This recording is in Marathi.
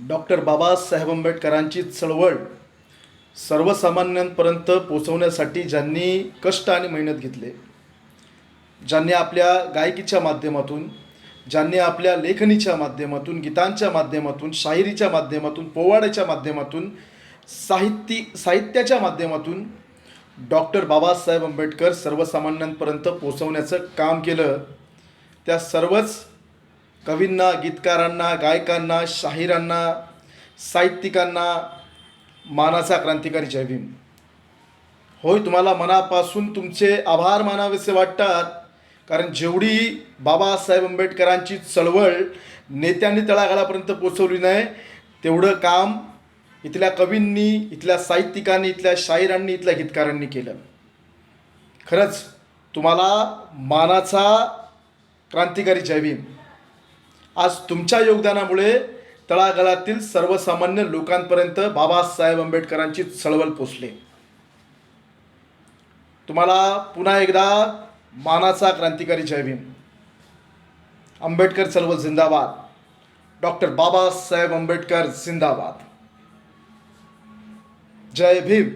डॉक्टर बाबासाहेब आंबेडकरांची चळवळ सर्वसामान्यांपर्यंत पोचवण्यासाठी ज्यांनी कष्ट आणि मेहनत घेतले ज्यांनी आपल्या गायकीच्या माध्यमातून ज्यांनी आपल्या लेखणीच्या माध्यमातून गीतांच्या माध्यमातून शाहिरीच्या माध्यमातून पोवाड्याच्या माध्यमातून साहित्य साहित्याच्या माध्यमातून डॉक्टर बाबासाहेब आंबेडकर सर्वसामान्यांपर्यंत पोचवण्याचं काम केलं त्या सर्वच कवींना गीतकारांना गायकांना शाहिरांना साहित्यिकांना मानाचा क्रांतिकारी जय भीम होय तुम्हाला मनापासून तुमचे आभार मानावेसे वाटतात कारण जेवढी बाबासाहेब आंबेडकरांची चळवळ नेत्यांनी तळागाळापर्यंत पोचवली नाही तेवढं काम इथल्या कवींनी इथल्या साहित्यिकांनी इथल्या शाहिरांनी इथल्या गीतकारांनी केलं. खरंच तुम्हाला मानाचा क्रांतिकारी जय भीम आज तुमच्या योगदानामुळे तळागाळातील सर्वसामान्य लोकांपर्यंत बाबासाहेब आंबेडकरांची चळवळ पोचली. तुम्हाला पुन्हा एकदा मानाचा क्रांतिकारी जय भीम. आंबेडकर चळवळ जिंदाबाद. डॉक्टर बाबासाहेब आंबेडकर जिंदाबाद. जय भीम.